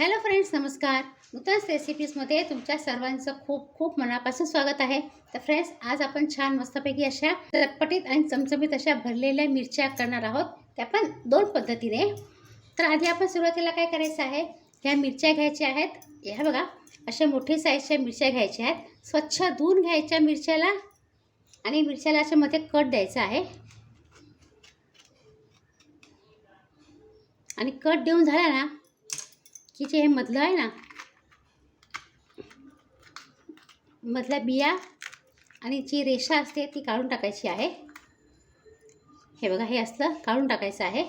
Hello friends नमस्कार. नूतन रेसिपीजमध्ये तुमच्या सर्वांचं खूप खूप मनापासून स्वागत आहे. तर फ्रेंड्स आज आपण छान मस्तपैकी अशा चटपटीत आणि चमचमीत अशा भरलेल्या मिरच्या करणार आहोत. त्या पण दोन पद्धतीने. तर आधी आपण सुरुवातीला काय करायचं आहे? ह्या मिरच्या घ्यायच्या आहेत. ह्या बघा अशा मोठ्या साईजच्या मिरच्या घ्यायच्या आहेत. स्वच्छ धुवून घ्यायच्या मिरच्याला आणि मिरच्याला अशा मध्ये कट द्यायचा आहे. आणि कट देऊन झाला ना की जे हे मधलं आहे ना? मधल्या बिया आणि जी रेषा असते ती काढून टाकायची आहे. हे बघा हे असलं काढून टाकायचं आहे.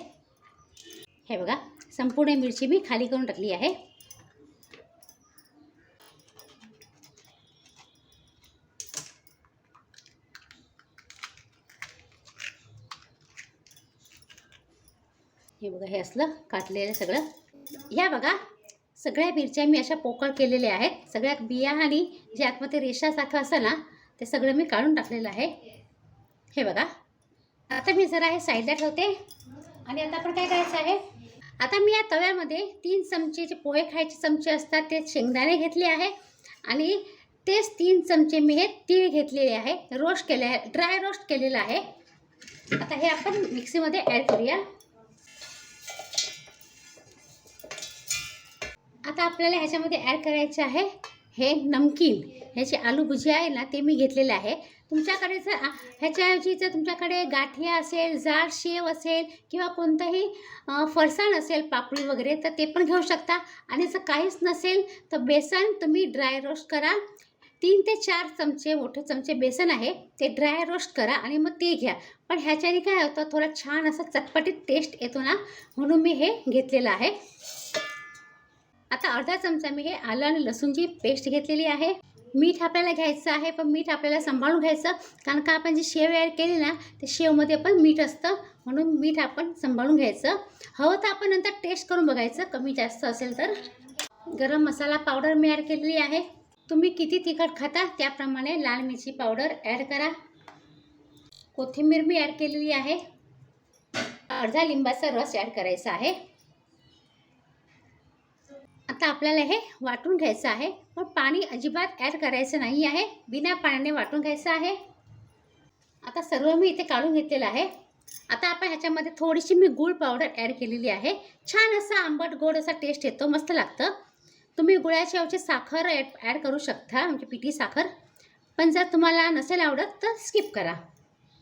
हे बघा संपूर्ण मिरची मी खाली करून टाकली आहे. हे बघा हे असलं काटलेलं सगळं. ह्या बघा सगळ्या मिरच्या मी अशा पोकळ केलेल्या आहेत. सगळ्या बिया आणि जे आतमध्ये रेषासारखं असं ना ते सगळं मी काढून टाकलेलं आहे. हे बघा. आता मी जरा हे साईडला ठेवते. आणि आता आपण काय करायचं आहे? आता मी या तव्यामध्ये तीन चमचे जे पोहे खायचे चमचे असतात ते शेंगदाणे घेतले आहे. आणि तेच तीन चमचे मी हे तीळ घेतलेले आहे. रोस्ट केले आहे. ड्राय रोस्ट केलेलं आहे. आता हे आपण मिक्सीमध्ये ॲड करूया. आता आपल्याला ह्याच्यामध्ये ॲड करायचे आहे हे नमकीन. ह्याची आलू भुजिया आहे ना ते मी घेतलेले आहे. तुमच्याकडे जर ह्याच्याऐवजी जर तुमच्याकडे गाठिया असेल जाड शेव असेल किंवा कोणतंही फरसाण असेल पापडी वगैरे तर ते पण घेऊ शकता. आणि जर काहीच नसेल तर बेसन तुम्ही ड्राय रोस्ट करा. तीन ते चार चमचे मोठे चमचे बेसन आहे ते ड्राय रोस्ट करा आणि मग ते घ्या. पण ह्याच्याने काय होतं थोडा छान असा चटपटीत टेस्ट येतो ना म्हणून मी हे घेतलेलं आहे. आता अर्धा चमचा मी हे आलं आणि लसूणची पेस्ट घेतलेली आहे. मीठ आपल्याला घ्यायचं आहे पण मीठ आपल्याला सांभाळून घ्यायचं. कारण का आपण जी शेव ॲड केली ना ते शेवमध्ये पण मीठ असतं म्हणून मीठ आपण सांभाळून घ्यायचं. हवं तर आपण नंतर टेस्ट करून बघायचं कमी जास्त असेल तर. गरम मसाला पावडर मी ॲड केलेली आहे. तुम्ही किती तिखट खाता त्याप्रमाणे लाल मिरची पावडर ॲड करा. कोथिंबीर मी ॲड केलेली आहे. अर्धा लिंबाचा रस ॲड करायचा आहे. आता आपल्याला हे वाटून घ्यायचं आहे. पण पाणी अजिबात ॲड करायचं नाही आहे. बिना पाण्याने वाटून घ्यायचं आहे. आता सर्व मी इथे काढून घेतलेलं आहे. आता आपण ह्याच्यामध्ये थोडीशी मी गूळ पावडर ॲड केलेली आहे. छान असा आंबट गोड असा टेस्ट येतो. मस्त लागतं. तुम्ही गुळाच्या ऐवजी साखर ॲड ॲड करू शकता. म्हणजे पिठी साखर. पण जर तुम्हाला नसेल आवडत तर स्किप करा.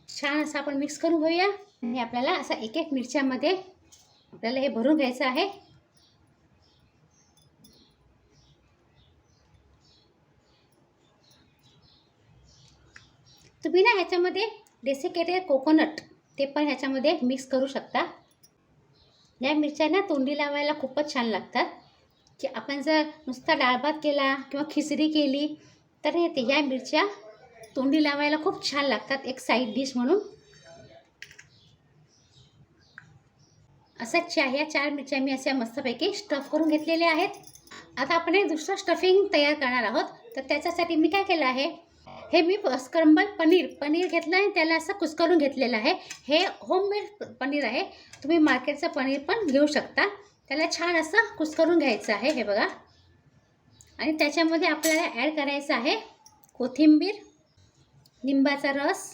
छान असं आपण मिक्स करून घेऊया. आणि आपल्याला असं एक एक मिरच्यामध्ये आपल्याला हे भरून घ्यायचं आहे. तुम्ही ना ह्याच्यामध्ये डेसिकेटेड कोकोनट ते पण ह्याच्यामध्ये मिक्स करू शकता. या मिरच्या ना तोंडी लावायला खूपच छान लागतात. की आपण जर नुसता डाळ भात केला किंवा खिचडी केली तर येते ते ह्या मिरच्या तोंडी लावायला खूप छान लागतात एक साईड डिश म्हणून. असं चा ह्या चार मिरच्या मी अशा मस्तपैकी स्टफ करून घेतलेल्या आहेत. आता आपण एक दुसरं स्टफिंग तयार करणार आहोत. तर त्याच्यासाठी मी काय केलं आहे? हे मी स्क्रम्बल पनीर पनीर घेतलं आहे त्याला असं कुस्करून घेतलेलं आहे. हे होममेड पनीर आहे. तुम्ही मार्केटचं पनीर पण घेऊ शकता. त्याला छान असं कुस्करून घ्यायचं आहे हे बघा. आणि त्याच्यामध्ये आपल्याला ॲड करायचं आहे कोथिंबीर लिंबाचा रस.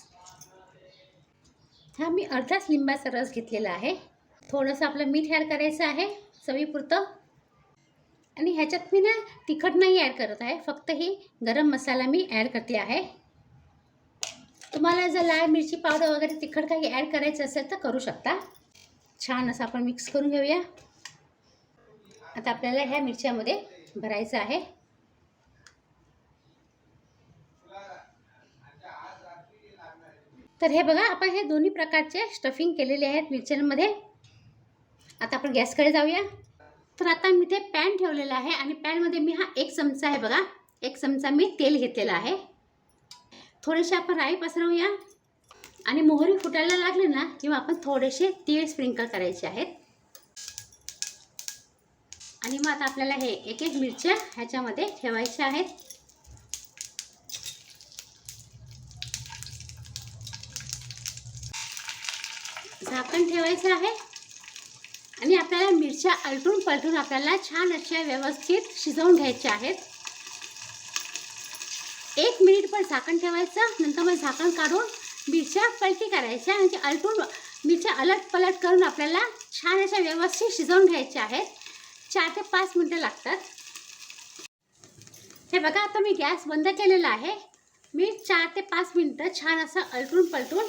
हा मी अर्धाच लिंबाचा रस घेतलेला आहे. थोडंसं आपलं मीठ ॲड करायचं आहे चवीपुरतं. आणि ह्याच्यात मी ना तिखट नाही ॲड करत आहे. फक्त ही गरम मसाला मी ॲड करते आहे. तुम्हाला जर लाल मिरची पावडर वगैरे तिखट काही ॲड करायचं असेल तर करू शकता. छान असं आपण मिक्स करून घेऊया. आता आपल्याला ह्या मिरच्यामध्ये भरायचं आहे. तर हे बघा आपण हे दोन्ही प्रकारचे स्टफिंग केलेले आहेत मिरच्यांमध्ये. आता आपण गॅसकडे जाऊया. तर आता मी ते पॅन ठेवलेला आहे आणि पॅनमध्ये मी हा एक चमचा आहे बघा. एक चमचा मी तेल घेतलेला आहे. थोडेसे आपण राई पसरवूया. आणि मोहरी फुटायला लागले ना किंवा आपण थोडेसे तीळ स्प्रिंकल करायचे आहेत. आणि मग आता आपल्याला हे एक एक मिरच्या ह्याच्यामध्ये ठेवायच्या आहेत. झाकण ठेवायचं आहे. आपल्याला मिरच्या आलटून पलटून आपल्याला छान अशा व्यवस्थित शिजवून घ्यायच्या आहेत. एक मिनिट पण झाकण ठेवायचं नंतर मग झाकण काढून मिरच्या पलटी करायच्या म्हणजे आलटून मिरच्या अलट पलट करून आपल्याला छान अशा व्यवस्थित शिजवून घ्यायच्या आहेत. चार ते पाच मिनटं लागतात. हे बघा आता मी गॅस बंद केलेला आहे. मी चार ते पाच मिनटं छान असं अलटून पलटून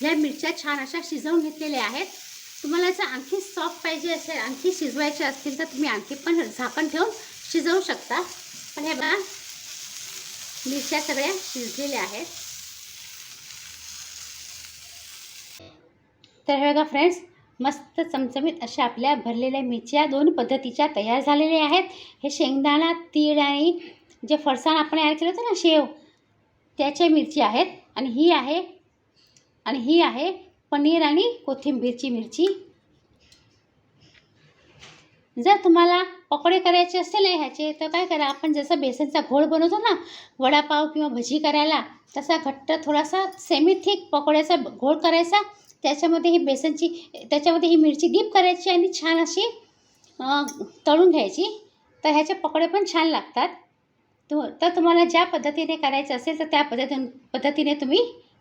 ह्या मिरच्या छान अशा शिजवून घेतलेल्या आहेत. तुम्हाला जर आणखी सॉफ्ट पाहिजे असेल आणखी शिजवायचे असतील तर तुम्ही आणखी पण झाकण ठेवून शिजवू शकता. पण हे बघा मिरच्या सगळ्या शिजलेल्या आहेत. तर हे बघा फ्रेंड्स मस्त चमचमीत अशा आपल्या भरलेल्या मिरच्या दोन पद्धतीच्या तयार झालेल्या आहेत. हे शेंगदाणा तीळ आणि जे फरसाण आपण ॲड केलं होतं ना शेव त्याच्या मिरची आहेत. आणि ही आहे आणि ही आहे पनीर आणि कोथिंबीरची मिरची. जर तुम्हाला पकोडे करायचे असेल ह्याचे तर काय करा आपण जसं बेसनचा घोळ बनवतो ना वडापाव किंवा भजी करायला तसा घट्ट थोडासा सेमी थिक पकोड्याचा घोळ करायचा. त्याच्यामध्ये ही बेसनची त्याच्यामध्ये ही मिरची डीप करायची आणि छान अशी तळून घ्यायची. तर ह्याचे पकोडे पण छान लागतात. तु तर तुम्हाला ज्या पद्धतीने करायचं असेल तर त्या पद्धती पद्धतीने तुम्ही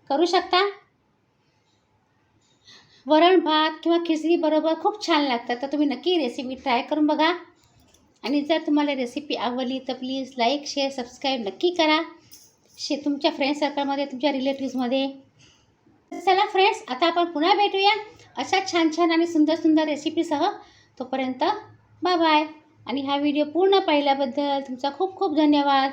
करू शकता. वरण भात किंवा खिचडीबरोबर खूप छान लागतात. तर तुम्ही नक्की रेसिपी ट्राय करून बघा. आणि जर तुम्हाला रेसिपी आवडली तर प्लीज लाईक शेअर सबस्क्राईब नक्की करा. शे तुमच्या फ्रेंड सर्कलमध्ये तुमच्या रिलेटिव्समध्ये चला फ्रेंड्स आता आपण पुन्हा भेटूया. अशा छान छान आणि सुंदर सुंदर रेसिपीसह तोपर्यंत बाय बाय आणि हा व्हिडिओ पूर्ण पाहिल्याबद्दल तुमचा खूप खूप धन्यवाद.